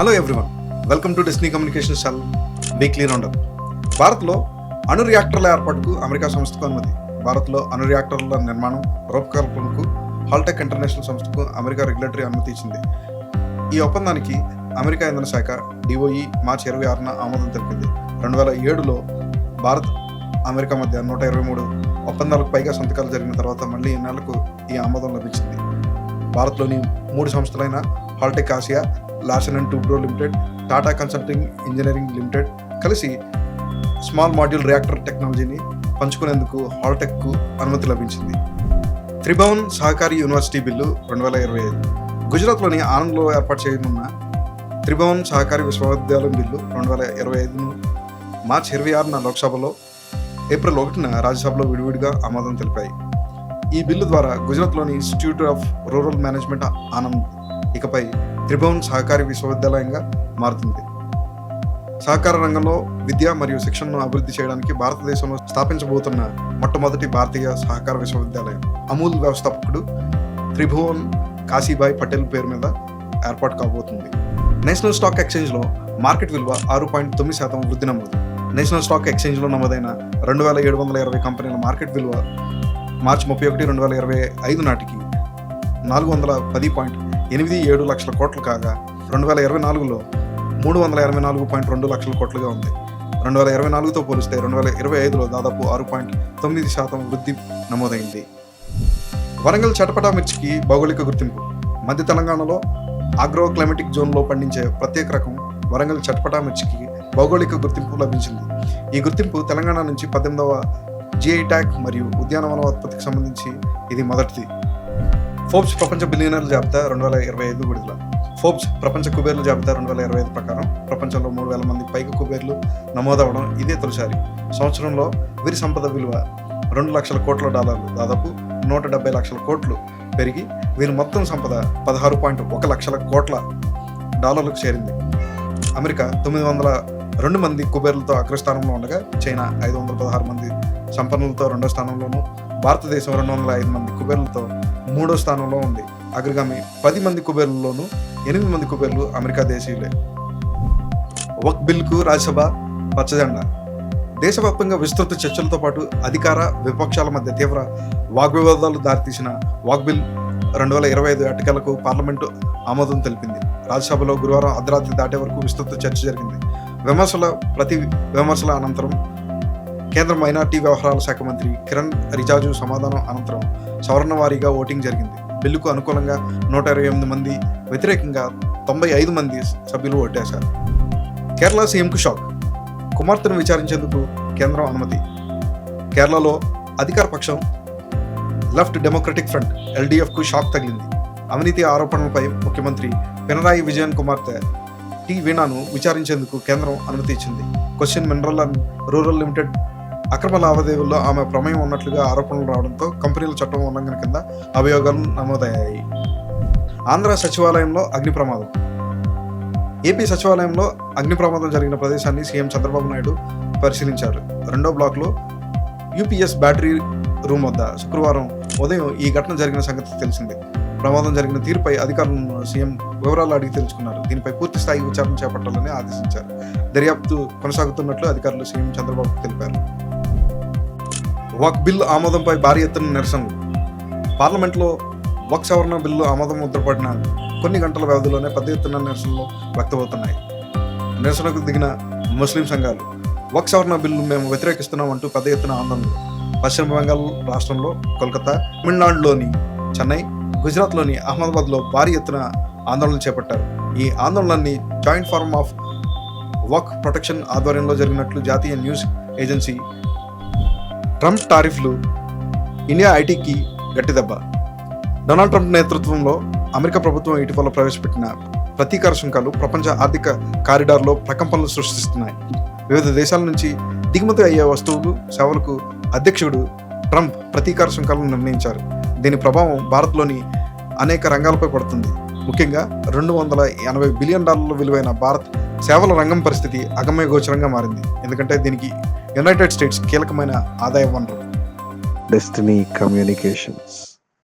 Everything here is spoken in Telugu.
Hello everyone welcome to Disney communication channel weekly roundup భారత్లో అణు రియాక్టర్ల ఏర్పాటుకు అమెరికా సంస్థకు అనుమతి. భారత్లో అణు రియాక్టర్ల నిర్మాణం రూపకల్పనకు హాల్టెక్ ఇంటర్నేషనల్ సంస్థకు అమెరికా రెగ్యులేటరీ అనుమతి ఇచ్చింది. ఈ ఒప్పందానికి అమెరికా ఇంధన శాఖ డిఓఈ మార్చి ఇరవై ఆరున ఆమోదం తెలిపింది. రెండు వేల ఏడులో భారత్ అమెరికా మధ్య నూట ఇరవై మూడు ఒప్పందాలకు పైగా సంతకాలు జరిగిన తర్వాత మళ్ళీ ఇన్నాళ్ళకు ఈ ఆమోదం లభించింది. భారత్లోని మూడు సంస్థలైన Holtec Asia Larsen and Toubro limited Tata consulting engineering limited కలిసి స్మాల్ మాడ్యూల్ రియాక్టర్ టెక్నాలజీని పంచుకునేందుకు హాల్టెక్కు అనుమతి లభించింది. త్రిభవన్ సహకారి యూనివర్సిటీ బిల్లు రెండు వేల ఇరవై ఐదు. గుజరాత్లోని ఆనంద్లో ఏర్పాటు చేయనున్న త్రిభవన్ సహకారి విశ్వవిద్యాలయం బిల్లు రెండు వేల ఇరవై ఐదును మార్చి ఇరవై ఆరున లోక్సభలో ఏప్రిల్ ఒకటిన రాజ్యసభలో విడివిడిగా ఆమోదం తెలిపాయి. ఈ బిల్లు ద్వారా గుజరాత్లోని institute of rural management Anand ఇకపై త్రిభువన్ సహకారి విశ్వవిద్యాలయంగా మారుతుంది. సహకార రంగంలో విద్య మరియు శిక్షణను అభివృద్ధి చేయడానికి భారతదేశంలో స్థాపించబోతున్న మొట్టమొదటి భారతీయ సహకార విశ్వవిద్యాలయం. అమూల్ వ్యవస్థాపకుడు త్రిభువన్ కాశీభాయ్ పటేల్ పేరు మీద ఏర్పాటు కాబోతుంది. నేషనల్ స్టాక్ ఎక్స్చేంజ్లో మార్కెట్ విలువ ఆరు పాయింట్ తొమ్మిది శాతం వృద్ధి నమోదు. నేషనల్ స్టాక్ ఎక్స్చేంజ్లో నమోదైన రెండు వేల ఏడు వందల ఇరవై కంపెనీల మార్కెట్ విలువ మార్చి ముప్పై ఒకటి రెండు వేల ఇరవై ఐదు నాటికి నాలుగు వందల పది పాయింట్ ఎనిమిది ఏడు లక్షల కోట్లు కాగా రెండు వేల ఇరవై నాలుగులో మూడు వందల ఇరవై నాలుగు పాయింట్ రెండు లక్షల కోట్లుగా ఉంది. రెండు వేల ఇరవై నాలుగుతో పోలిస్తే రెండు వేల ఇరవై ఐదులో దాదాపు ఆరు పాయింట్ తొమ్మిది శాతం వృద్ధి నమోదైంది. వరంగల్ చటపటా మిర్చికి భౌగోళిక గుర్తింపు. మధ్య తెలంగాణలో ఆగ్రో క్లైమేటిక్ జోన్లో పండించే ప్రత్యేక రకం వరంగల్ చటపటా మిర్చికి భౌగోళిక గుర్తింపు లభించింది. ఈ గుర్తింపు తెలంగాణ నుంచి పద్దెనిమిదవ జిఐ ట్యాగ్ మరియు ఉద్యానవన ఉత్పత్తికి సంబంధించి ఇది మొదటిది. ఫోర్బ్స్ ప్రపంచ బిలియనర్ల జాబితా రెండు వేల ఇరవై ఐదు విడుదల. ఫోర్బ్స్ ప్రపంచ కుబేర్ల జాబితా రెండు వేల ఇరవై ఐదు ప్రకారం ప్రపంచంలో మూడు వేల మంది పైగా కుబేర్లు నమోదవడం ఇదే తొలిసారి. సంవత్సరంలో వీరి సంపద విలువ రెండు లక్షల కోట్ల డాలర్లు. దాదాపు నూట డెబ్బై లక్షల కోట్లు పెరిగి వీరి మొత్తం సంపద పదహారు పాయింట్ ఒక లక్షల కోట్ల డాలర్లకు చేరింది. అమెరికా తొమ్మిది వందల రెండు మంది కుబేర్లతో అగ్రస్థానంలో ఉండగా చైనా ఐదు వందల పదహారు మంది సంపన్నులతో రెండో స్థానంలోనూ భారతదేశం రెండు వందల ఐదు మంది కుబేర్లతో మూడో స్థానంలో ఉంది. అగ్రగామి పది మంది కుబేర్లలోనూ ఎనిమిది మంది కుబేర్లు అమెరికా దేశీయులే. వక్ బిల్కు రాజ్యసభ పచ్చజెండా. దేశవ్యాప్తంగా విస్తృత చర్చలతో పాటు అధికార విపక్షాల మధ్య తీవ్ర వాగ్వివాదాలు దారితీసిన వాక్ బిల్ రెండు వేల ఇరవై ఐదు ఎటకలకు పార్లమెంటు ఆమోదం తెలిపింది. రాజ్యసభలో గురువారం అర్ధరాత్రి దాటే వరకు విస్తృత చర్చ జరిగింది. విమర్శల ప్రతి విమర్శల అనంతరం కేంద్ర మైనార్టీ వ్యవహారాల శాఖ మంత్రి కిరణ్ రిజాజు సమాధానం అనంతరం సవరణ వారీగా ఓటింగ్ జరిగింది. బిల్లుకు అనుకూలంగా నూట ఇరవై ఎనిమిది మంది వ్యతిరేకంగా తొంభై ఐదు మంది సభ్యులు ఓటేశారు. కేరళ సీఎంకు షాక్. కుమార్తెను విచారించేందుకు కేంద్రం అనుమతి. కేరళలో అధికార పక్షం లెఫ్ట్ డెమోక్రటిక్ ఫ్రంట్ ఎల్డీఎఫ్కు షాక్ తగిలింది. అవినీతి ఆరోపణలపై ముఖ్యమంత్రి పినరాయి విజయన్ కుమార్తె టి వీణాను విచారించేందుకు కేంద్రం అనుమతి ఇచ్చింది. Cochin mineral and rural limited అక్రమ లావాదేవీల్లో ఆమె ప్రమేయం ఉన్నట్లుగా ఆరోపణలు రావడంతో కంపెనీల చట్టం ఉల్లంఘన కింద అభియోగాలు నమోదయ్యాయి. ఆంధ్ర సచివాలయంలో అగ్ని ప్రమాదం. ఏపీ సచివాలయంలో అగ్ని ప్రమాదం జరిగిన ప్రదేశాన్ని సీఎం చంద్రబాబు నాయుడు పరిశీలించారు. రెండో బ్లాక్లో యూపీఎస్ బ్యాటరీ రూమ్ వద్ద శుక్రవారం ఉదయం ఈ ఘటన జరిగిన సంగతి తెలిసిందే. ప్రమాదం జరిగిన తీరుపై అధికారులను సీఎం వివరాలు అడిగి తెలుసుకున్నారు. దీనిపై పూర్తి స్థాయి విచారణ చేపట్టాలని ఆదేశించారు. దర్యాప్తు కొనసాగుతున్నట్లు అధికారులు సీఎం చంద్రబాబు తెలిపారు. వక్ బిల్లు ఆమోదంపై భారీ ఎత్తున నిరసనలు పార్లమెంట్లో వక్ సవరణ బిల్లు ఆమోదం ముద్రపడిన కొన్ని గంటల వ్యవధిలోనే పెద్ద ఎత్తున నిరసనలు వ్యక్తమవుతున్నాయి. నిరసనకు దిగిన ముస్లిం సంఘాలు వక్ సవరణ బిల్లు మేము వ్యతిరేకిస్తున్నాం అంటూ పెద్ద ఎత్తున ఆందోళనలు. పశ్చిమ బెంగాల్ రాష్ట్రంలో కోల్కతా తమిళనాడులోని చెన్నై గుజరాత్లోని అహ్మదాబాద్లో భారీ ఎత్తున ఆందోళనలు చేపట్టారు. ఈ ఆందోళనని joint forum of Waqf protection ఆధ్వర్యంలో జరిగినట్లు జాతీయ న్యూస్ ఏజెన్సీ ట్రంప్ టారిఫ్లు ఇండియా ఐటీకి గట్టి దెబ్బ డొనాల్డ్ ట్రంప్ నేతృత్వంలో అమెరికా ప్రభుత్వం ఇటీవల ప్రవేశపెట్టిన ప్రతీకార సుంకాలు ప్రపంచ ఆర్థిక కారిడార్లో ప్రకంపనలు సృష్టిస్తున్నాయి. వివిధ దేశాల నుంచి దిగుమతి అయ్యే వస్తువులు సేవలకు అధ్యక్షుడు ట్రంప్ ప్రతీకార సుంకాలను నిర్ణయించారు. దీని ప్రభావం భారత్లోని అనేక రంగాలపై పడుతుంది. ముఖ్యంగా రెండు వందల ఎనభై బిలియన్ డాలర్ల విలువైన భారత్ సేవల రంగం పరిస్థితి అగమ్య గోచరంగా మారింది. ఎందుకంటే దీనికి యునైటెడ్ స్టేట్స్ కీలకమైన ఆదాయ వనరు. Destiny communications